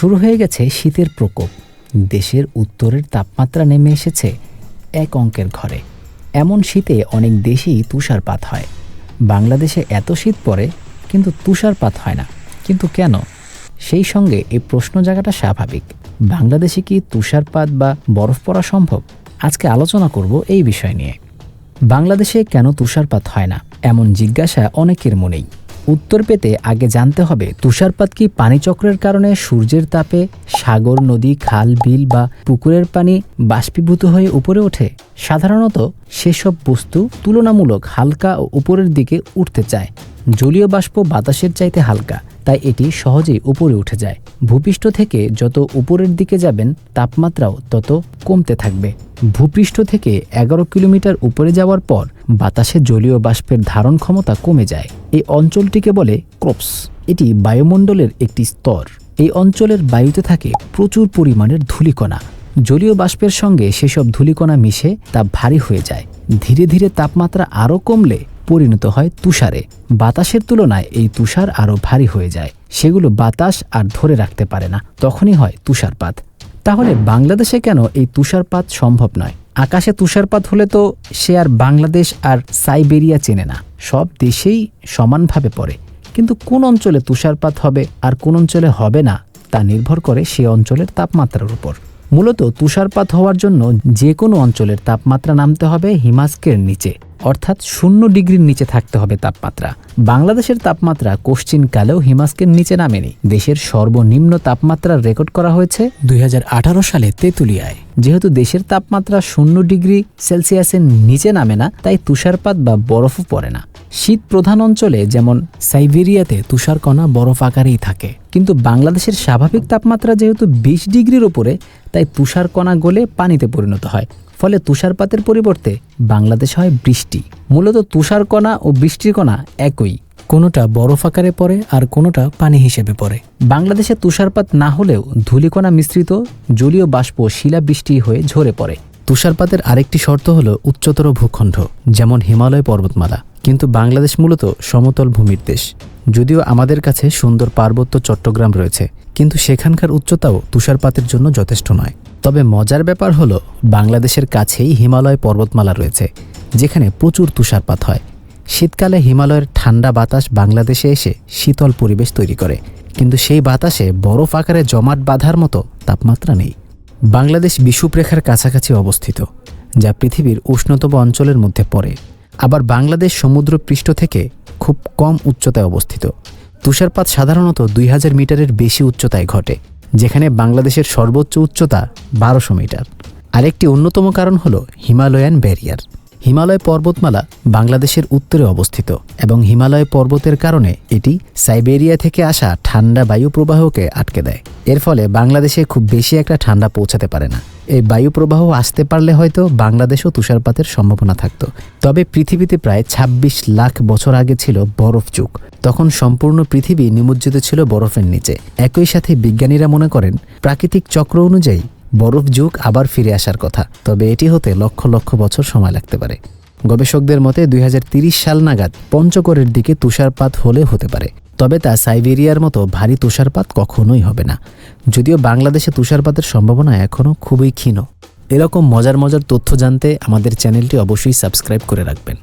শুরু হয়ে গেছে শীতের প্রকোপ। দেশের উত্তরের তাপমাত্রা নেমে এসেছে এক অঙ্কের ঘরে। এমন শীতে অনেক দেশেই তুষারপাত হয়। বাংলাদেশে এত শীত পড়ে, কিন্তু তুষারপাত হয় না। কিন্তু কেন? সেই সঙ্গে এই প্রশ্ন জায়গাটা স্বাভাবিক। বাংলাদেশে কি তুষারপাত বা বরফ পড়া সম্ভব? আজকে আলোচনা করব এই বিষয় নিয়ে। বাংলাদেশে কেন তুষারপাত হয় না? এমন জিজ্ঞাসা অনেকের মনেই। উত্তর পেতে আগে জানতে হবে তুষারপাত কি পানিচক্রের কারণে সূর্যের তাপে সাগর, নদী, খাল, বিল বা পুকুরের পানি বাষ্পীভূত হয়ে উপরে ওঠে? সাধারণত সেসব বস্তু তুলনামূলক হালকা ও উপরের দিকে উঠতে চায়। জলীয় বাষ্প বাতাসের চাইতে হালকা। তাই এটি সহজেই উপরে উঠে যায়। ভূপৃষ্ঠ থেকে যত উপরের দিকে যাবেন, তাপমাত্রাও তত কমতে থাকবে। ভূপৃষ্ঠ থেকে এগারো কিলোমিটার উপরে যাওয়ার পর, বাতাসে জলীয় বাষ্পের ধারণ ক্ষমতা কমে যায়। এই অঞ্চলটিকে বলে ক্রোপস। এটি বায়ুমণ্ডলের একটি স্তর। এই অঞ্চলের বায়ুতে থাকে প্রচুর পরিমাণের ধূলিকণা। জলীয় বাষ্পের সঙ্গে সেসব ধূলিকণা মিশে তা ভারী হয়ে যায়। ধীরে ধীরে তাপমাত্রা আরও কমলে পরিণত হয় তুষারে। বাতাসের তুলনায় এই তুষার আরও ভারী হয়ে যায়। সেগুলো বাতাস আর ধরে রাখতে পারে না। তখনই হয় তুষারপাত। তাহলে বাংলাদেশে কেন এই তুষারপাত সম্ভব নয়? আকাশে তুষারপাত হলে তো সে আর বাংলাদেশ আর সাইবেরিয়া চেনে না। সব দেশেই সমানভাবে পড়ে। কিন্তু কোন অঞ্চলে তুষারপাত হবে আর কোন অঞ্চলে হবে না, তা নির্ভর করে সে অঞ্চলের তাপমাত্রার উপর। মূলত তুষারপাত হওয়ার জন্য যে কোনো অঞ্চলের তাপমাত্রা নামতে হবে হিমাস্কের নিচে। অর্থাৎ শূন্য ডিগ্রির নিচে থাকতে হবে তাপমাত্রা। বাংলাদেশের তাপমাত্রা কোশ্চিনকালেও হিমাস্কের নিচে নামেনি। দেশের সর্বনিম্ন তাপমাত্রা রেকর্ড করা হয়েছে দুই হাজার আঠারো সালে তেঁতুলিয়ায়। যেহেতু দেশের তাপমাত্রা শূন্য ডিগ্রি সেলসিয়াসের নিচে নামে না, তাই তুষারপাত বা বরফও পড়ে না। শীত প্রধান অঞ্চলে যেমন সাইবেরিয়াতে তুষারকণা বরফ আকারেই থাকে। কিন্তু বাংলাদেশের স্বাভাবিক তাপমাত্রা যেহেতু বিশ ডিগ্রির ওপরে তাই তুষারকণা গলে পানিতে পরিণত হয়। ফলে তুষারপাতের পরিবর্তে বাংলাদেশ হয় বৃষ্টি। মূলত তুষারকণা ও বৃষ্টির কণা একই। কোনোটা বরফ আকারে পড়ে আর কোনোটা পানি হিসেবে পড়ে। বাংলাদেশে তুষারপাত না হলেও ধূলিকণা মিশ্রিত জলীয় বাষ্প শিলাবৃষ্টি হয়ে ঝরে পড়ে। তুষারপাতের আরেকটি শর্ত হল উচ্চতর ভূখণ্ড, যেমন হিমালয় পর্বতমালা। কিন্তু বাংলাদেশ মূলত সমতল ভূমির দেশ। যদিও আমাদের কাছে সুন্দর পার্বত্য চট্টগ্রাম রয়েছে, কিন্তু সেখানকার উচ্চতাও তুষারপাতের জন্য যথেষ্ট নয়। তবে মজার ব্যাপার হলো, বাংলাদেশের কাছেই হিমালয় পর্বতমালা রয়েছে, যেখানে প্রচুর তুষারপাত হয়। শীতকালে হিমালয়ের ঠান্ডা বাতাস বাংলাদেশে এসে শীতল পরিবেশ তৈরি করে, কিন্তু সেই বাতাসে বরফ আকারে জমাট বাঁধার মতো তাপমাত্রা নেই। বাংলাদেশ বিষুবরেখার কাছাকাছি অবস্থিত, যা পৃথিবীর উষ্ণতম অঞ্চলের মধ্যে পড়ে। আবার বাংলাদেশ সমুদ্র পৃষ্ঠ থেকে খুব কম উচ্চতায় অবস্থিত। তুষারপাত সাধারণত দুই হাজার মিটারের বেশি উচ্চতায় ঘটে। যেখানে বাংলাদেশের সর্বোচ্চ উচ্চতা বারোশো মিটার। আরেকটি অন্যতম কারণ হল হিমালয়ান ব্যারিয়ার। হিমালয় পর্বতমালা বাংলাদেশের উত্তরে অবস্থিত এবং হিমালয় পর্বতের কারণে এটি সাইবেরিয়া থেকে আসা ঠান্ডা বায়ু প্রবাহকে আটকে দেয়। এর ফলে বাংলাদেশে খুব বেশি একটা ঠান্ডা পৌঁছাতে পারে না। এই বায়ু প্রবাহ আসতে পারলে হয়তো বাংলাদেশও তুষারপাতের সম্ভাবনা থাকত। তবে পৃথিবীতে প্রায় ২৬ লাখ বছর আগে ছিল বরফ যুগ। তখন সম্পূর্ণ পৃথিবী নিমজ্জিত ছিল বরফের নিচে। একই সাথে বিজ্ঞানীরা মনে করেন, প্রাকৃতিক চক্র অনুযায়ী বরফ যুগ আবার ফিরে আসার কথা। তবে এটি হতে লক্ষ লক্ষ বছর সময় লাগতে পারে। গবেষকদের মতে দুই সাল নাগাদ পঞ্চগড়ের দিকে তুষারপাত হলে হতে পারে। তবে তা সাইবেরিয়ার মতো ভারী তুষারপাত কখনোই হবে না। যদিও বাংলাদেশে তুষারপাতের সম্ভাবনা এখনও খুবই ক্ষীণ। এরকম মজার মজার তথ্য জানতে আমাদের চ্যানেলটি অবশ্যই সাবস্ক্রাইব করে রাখবেন।